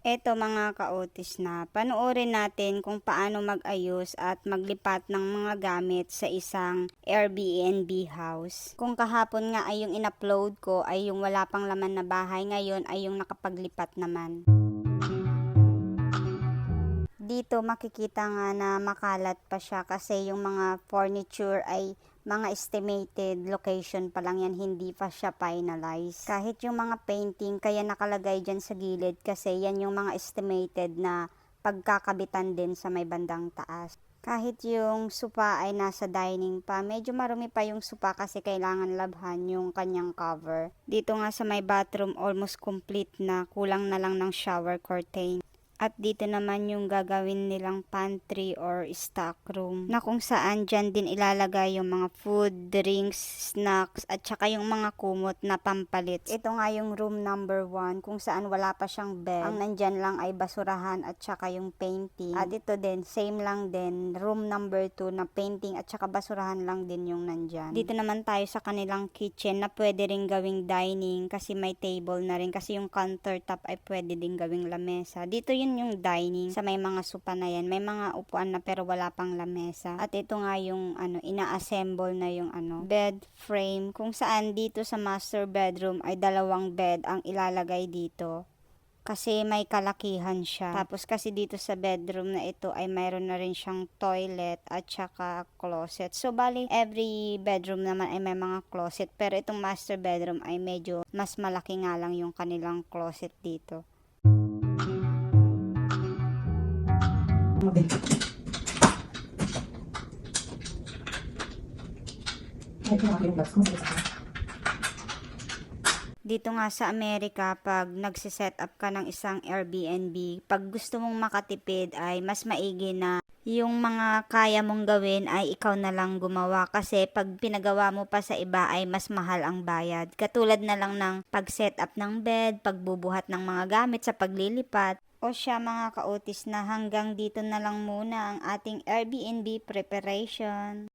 Eto mga kaotis na, panoorin natin kung paano mag-ayos at maglipat ng mga gamit sa isang Airbnb house. Kung kahapon nga ay yung in-upload ko ay yung wala pang laman na bahay, ngayon ay yung nakapaglipat naman. Dito makikita nga na makalat pa siya kasi yung mga furniture ay mga estimated location pa lang yan, hindi pa siya finalized. Kahit yung mga painting, kaya nakalagay dyan sa gilid kasi yan yung mga estimated na pagkakabitan din sa may bandang taas. Kahit yung sopa ay nasa dining pa, medyo marumi pa yung sopa kasi kailangan labhan yung kanyang cover. Dito nga sa may bathroom, almost complete na, kulang na lang ng shower curtain. At dito naman yung gagawin nilang pantry or stock room na kung saan dyan din ilalagay yung mga food, drinks, snacks at saka yung mga kumot na pampalit. Ito nga yung room number 1 kung saan wala pa siyang bed. Ang nandyan lang ay basurahan at saka yung painting. At ito din, same lang din, room number 2 na painting at saka basurahan lang din yung nandyan. Dito naman tayo sa kanilang kitchen na pwede rin gawing dining kasi may table na rin kasi yung countertop ay pwede din gawing lamesa. Dito yun yung dining sa may mga sopa na yan. May mga upuan na pero wala pang lamesa. At ito nga yung ano, ina-assemble na yung ano, bed frame kung saan dito sa master bedroom ay dalawang bed ang ilalagay dito kasi may kalakihan siya. Tapos kasi dito sa bedroom na ito ay mayroon na rin siyang toilet at saka closet. So bali every bedroom naman ay may mga closet pero itong master bedroom ay medyo mas malaki nga lang yung kanilang closet dito. Dito nga sa Amerika, pag nagsiset up ka ng isang Airbnb, pag gusto mong makatipid ay mas maigi na yung mga kaya mong gawin ay ikaw na lang gumawa kasi pag pinagawa mo pa sa iba ay mas mahal ang bayad. Katulad na lang ng pag-set up ng bed, pagbubuhat ng mga gamit sa paglilipat, o siya mga kaotis na hanggang dito na lang muna ang ating Airbnb preparation.